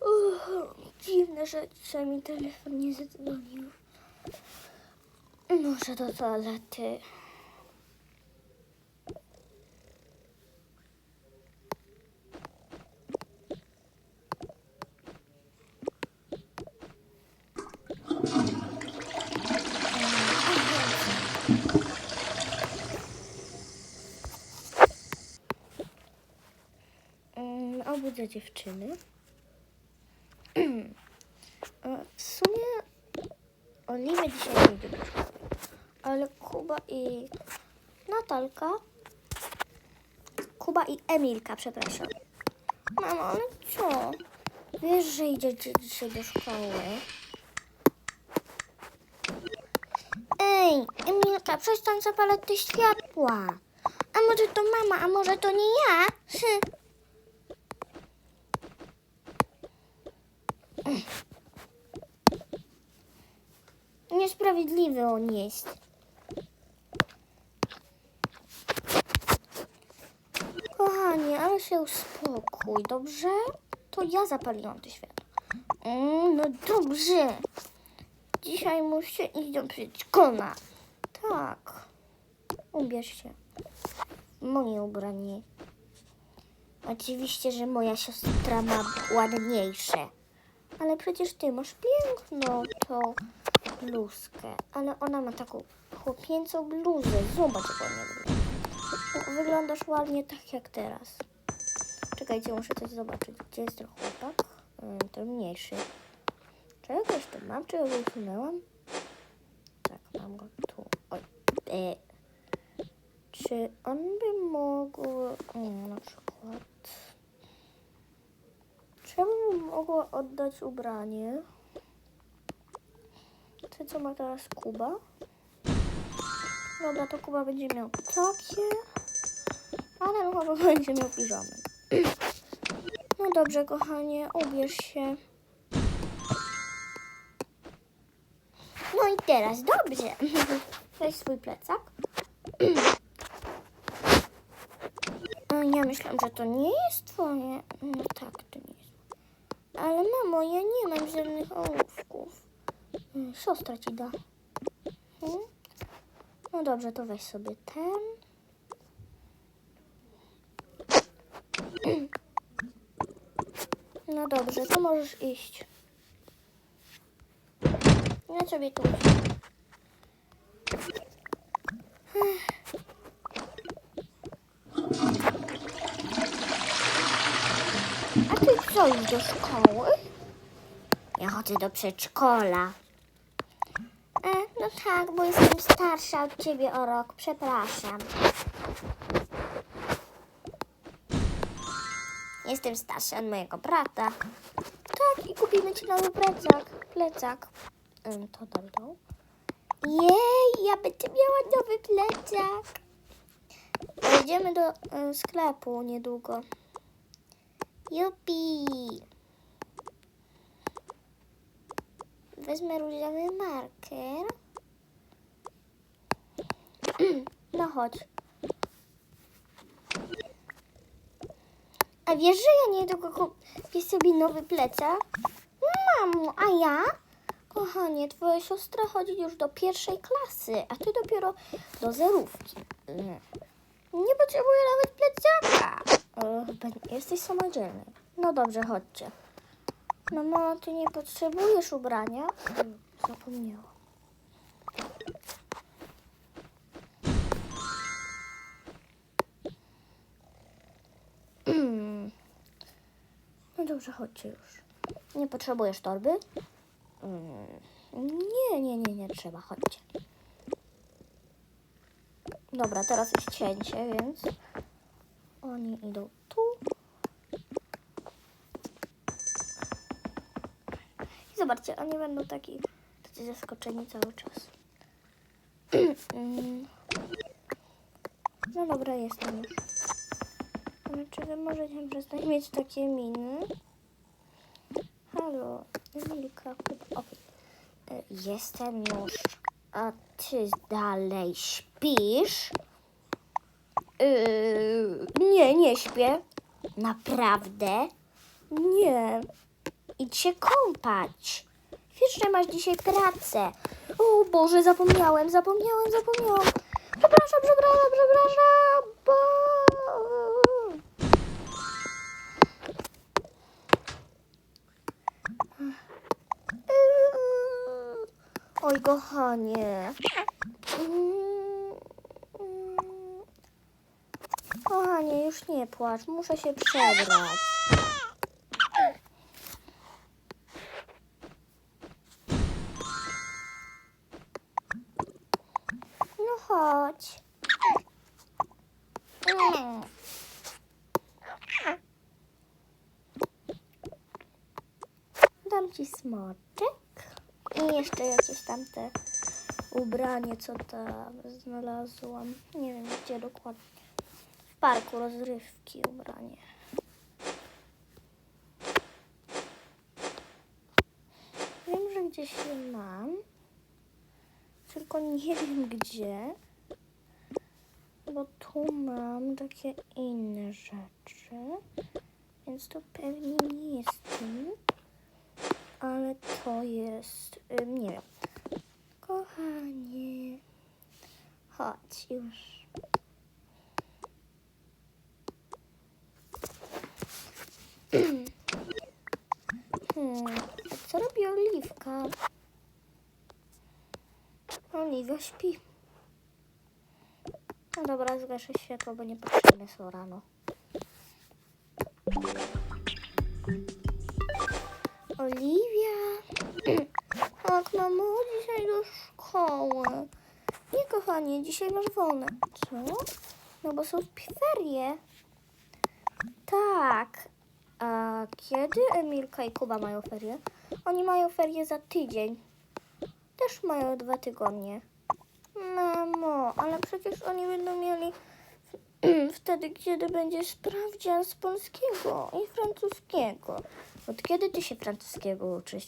Uch, dziwne, że dzisiaj mi telefon nie zadzwonił. Muszę do toalety. Mm, Obudzę dziewczyny. E, W sumie Oliwia dzisiaj nie idzie do szkoły, ale Kuba i Natalka, Kuba i Emilka, przepraszam. Mamo, ale co? Wiesz, że idziecie dzisiaj do szkoły? Ej, Emilka, przestań zapalać te światła. A może to mama, a może to nie ja? Niesprawiedliwy on jest. Kochanie, ale się uspokój, dobrze? To ja zapaliłam te światło. Mm, no dobrze. Dzisiaj muszę iść do przedszkola. Tak. Ubierz się. Moje ubranie. Oczywiście, że moja siostra ma ładniejsze. Ale przecież ty masz piękną tą bluzkę. Ale ona ma taką chłopięcą bluzę. Zobacz, jak ładnie wygląda. Wyglądasz ładnie tak jak teraz. Czekajcie, muszę coś zobaczyć. Gdzie jest ten chłopak? Ym, ten mniejszy. Go jeszcze mam? Czy ja go usunęłam? Tak, mam go tu. Oj. E. Czy on by mógł... mm, na przykład... Czy ja bym mu mogła oddać ubranie? Te, co ma teraz Kuba? Dobra, to Kuba będzie miał takie, a ten Kuba będzie miał piżamę. No dobrze, kochanie, ubierz się. No i teraz, dobrze. Weź swój plecak. A Ja myślałam, że to nie jest twoje. No tak, to nie. Ale mamo, ja nie mam żadnych ołówków. Mm, Siostra ci da. Hmm? No dobrze, to weź sobie ten. No dobrze, to możesz iść. Ja sobie tu. A ty co, idziesz do szkoły? Ja chodzę do przedszkola. E, no tak, bo jestem starsza od ciebie o rok. Przepraszam. Jestem starsza od mojego brata. Tak, i kupimy ci nowy plecak. Plecak. Ym, to dobrą. Jej, ja będę miała nowy plecak. Idziemy do y, sklepu niedługo. Jupi. Wezmę różowy marker. No chodź. A wiesz, że ja niedługo kupię sobie nowy plecak? Mamo, a ja? Kochanie, twoja siostra chodzi już do pierwszej klasy, a ty dopiero do zerówki. Nie, potrzebuję nawet plecaka. O, jesteś samodzielny. No dobrze, chodźcie. Mamo, ty nie potrzebujesz ubrania? Zapomniałam. No dobrze, chodźcie już. Nie potrzebujesz torby? Mm. Nie, nie, nie, nie trzeba, chodźcie. Dobra, teraz jest cięcie, więc oni idą tu. I zobaczcie, oni będą taki tacy zaskoczeni cały czas. Mm. no dobra, jestem już. Ale czy wy możecie przestać mieć takie miny? Halo, Emilka, okej. E, Jestem już, a ty dalej śpisz? Yy, nie, nie śpię. Naprawdę? Nie. idź się kąpać. Wiesz, że masz dzisiaj pracę. O Boże, zapomniałem, zapomniałem, zapomniałam. Przepraszam, przepraszam, przepraszam. Bo... Oj, kochanie. Mm, Kochanie, już nie płacz, muszę się przebrać. No chodź. Dam ci smoczek i jeszcze jakieś tamte ubranie, co tam znalazłam. Nie wiem gdzie dokładnie. Parku rozrywki ubranie. Wiem, że gdzieś je mam, tylko nie wiem gdzie. Bo tu mam takie inne rzeczy, więc to pewnie nie jest tym, ale to jest, nie wiem. Kochanie, chodź już. Hmm, co robi Oliwka? Oliwia śpi. No dobra, zgaszę światło, bo niepotrzebne są rano. Oliwia! Tak, mamo, dzisiaj do szkoły. Nie, kochanie, dzisiaj masz wolne. Co? No bo są ferie. Tak. A kiedy Emilka i Kuba mają ferie? Oni mają ferie za tydzień. Też mają dwa tygodnie. Mamo, ale przecież oni będą mieli wtedy, kiedy będzie sprawdzian z polskiego i francuskiego. Od kiedy ty się francuskiego uczysz?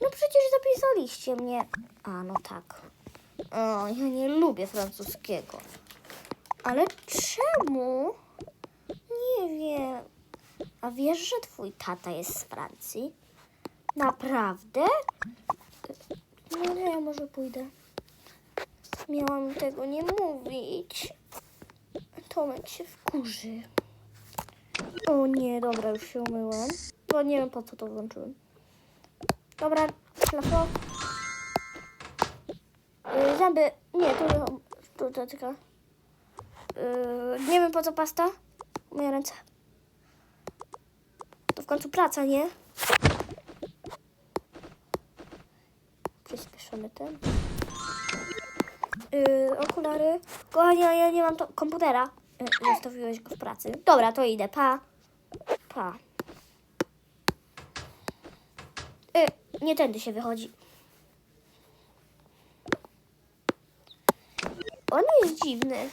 No przecież zapisaliście mnie. A, no tak. O, ja nie lubię francuskiego. Ale czemu? Nie wiem. A wiesz, że twój tata jest z Francji? Naprawdę? No nie, ja może pójdę. Miałam tego nie mówić. Tomek się wkurzy. O nie, dobra, już się umyłam. Bo nie wiem po co to włączyłem. Dobra, szlafrok. Yy, zęby. Nie, tu tylko. Yy, nie wiem po co pasta. Moje ręce. W końcu praca, nie? Przyspieszony ten. Yy, okulary. Kochanie, ja nie mam to komputera. Yy, zostawiłeś go w pracy. Dobra, to idę. Pa. Pa. Yy, nie tędy się wychodzi. On jest dziwny.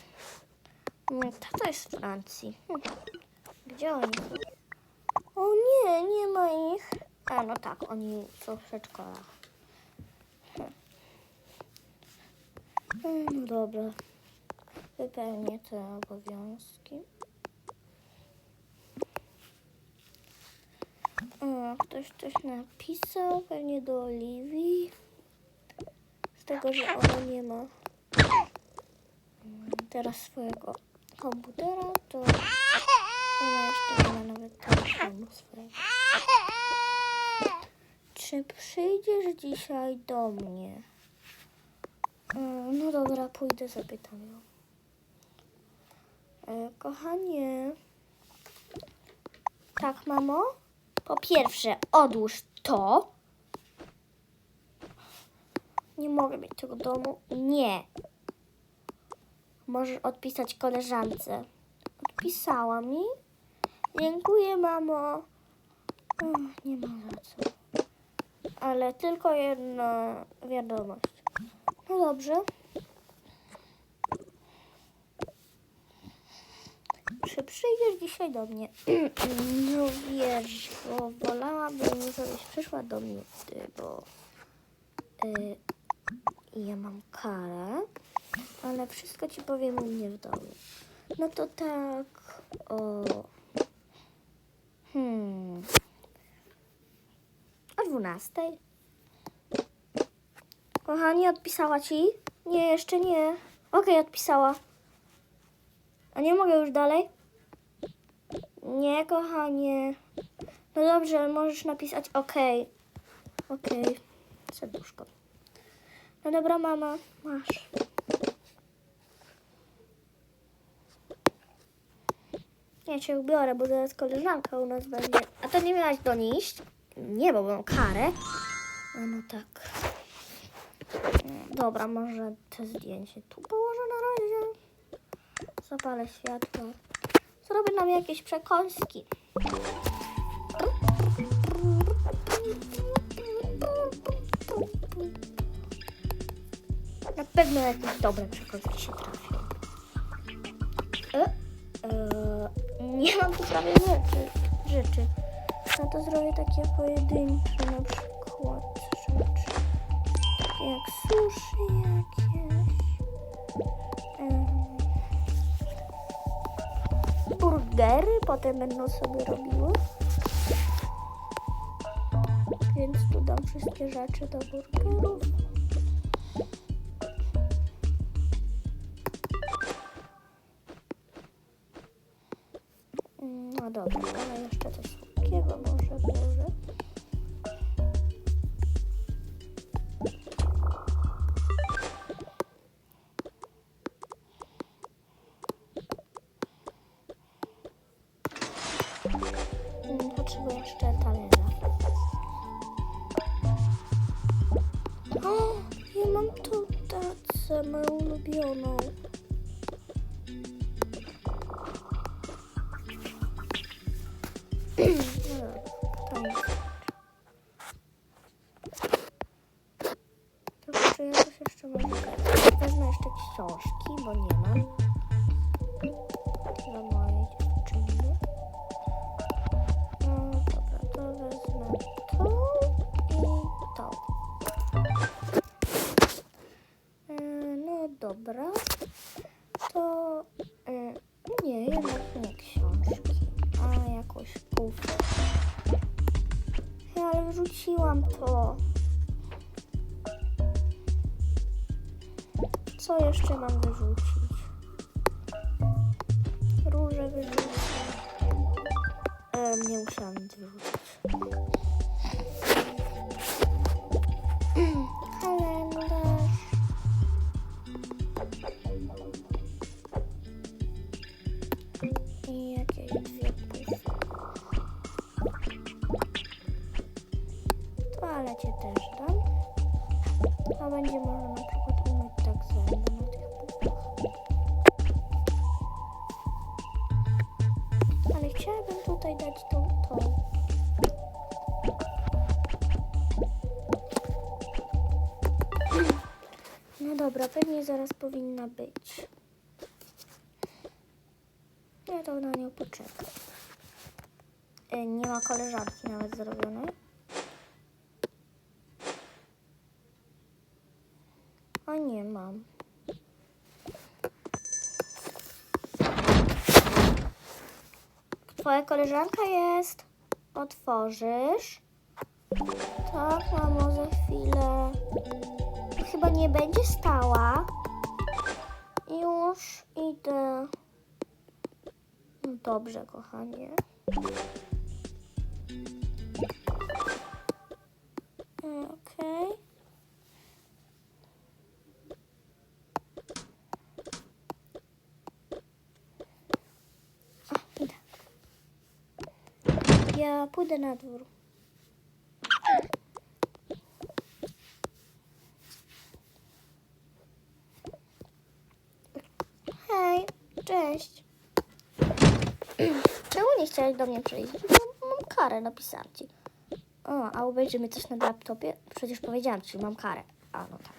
Mm, Tata jest Francji. Hm. Gdzie oni? O nie, nie ma ich. A no tak, oni są w przedszkolach. No dobra. Wypełnię te obowiązki. O, ktoś coś napisał, pewnie do Oliwii. Z tego, że ona nie ma mm, teraz swojego komputera, to jeszcze ma nawet telefonu swojego. Czy przyjdziesz dzisiaj do mnie? Mm, No dobra, pójdę, zapytam ją. E, kochanie. Tak, mamo? Po pierwsze, odłóż to. Nie mogę mieć tego domu. Nie. Możesz odpisać koleżance. Odpisała mi. Dziękuję, mamo. Ach, nie ma za co. Ale tylko jedna wiadomość. No dobrze. Czy przyjdziesz dzisiaj do mnie? No wiesz, bo wolałabym, żebyś przyszła do mnie, ty, bo y, ja mam karę, ale wszystko ci powiem u mnie w domu. No to tak, o... Hmm... 12. Kochani, odpisała ci? Nie, jeszcze nie. Okej, odpisała. A nie mogę już dalej? Nie, kochanie. No dobrze, możesz napisać okej. Okej. Serduszko. No dobra, mama, masz. Ja cię ubiorę, bo zaraz koleżanka u nas będzie. A to nie miałaś do niej iść? Nie, bo mam karę. A no tak. Dobra, może to zdjęcie tu położę na razie. Zapalę światło. Zrobię nam jakieś przekąski. Na pewno jakieś dobre przekąski się trafią. E, e, nie mam tu prawie rzeczy. rzeczy. No to zrobię takie pojedyncze na przykład rzeczy. Takie jak sushi jakieś. Em, burgery potem będą sobie robiły. Więc tu dam wszystkie rzeczy do burgerów. Potrzebuję jeszcze talerza. O, ja mam tą tacę, moją ulubioną. Wrzuciłam to. Co jeszcze mam wyrzucić? Dać tą, tą. No dobra, pewnie zaraz powinna być. Ja to na nią poczekam. E, nie ma koleżanki nawet zrobionej. A nie mam. Twoja koleżanka jest. Otworzysz. Tak, mamo, za chwilę. Chyba nie będzie stała. Już idę. No dobrze, kochanie. Okej. O, idę. Ja pójdę na dwór. Hej, cześć. Czemu nie chciałeś do mnie przyjść? Mam, karę, napisałam ci. O, a obejrzymy coś na laptopie? Przecież powiedziałam ci, mam karę. A, no tak.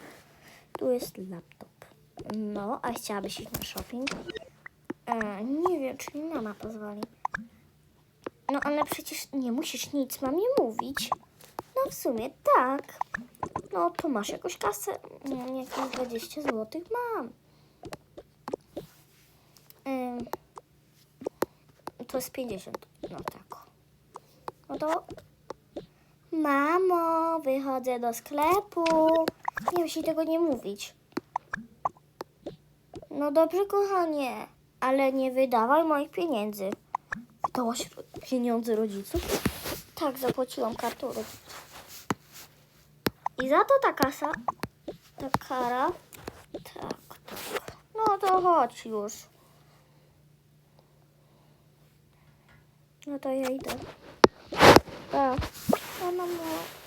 Tu jest laptop. No, a chciałabyś iść na shopping? E, nie wiem, czy mama pozwoli. No, ale przecież nie musisz nic mamie mówić. No, w sumie tak. No, to masz jakąś kasę? Nie, jakieś 20 zł mam. Ym, to jest 50. No tak. No to Mamo, wychodzę do sklepu. Nie musi tego nie mówić. No dobrze, kochanie, ale nie wydawaj moich pieniędzy. Wydałaś ro- pieniądze rodziców? Tak, zapłaciłam kartą rodziców. I za to ta kasa, ta kara. Tak, tak. No to chodź już. No to ja idę. Tak. No, mamo.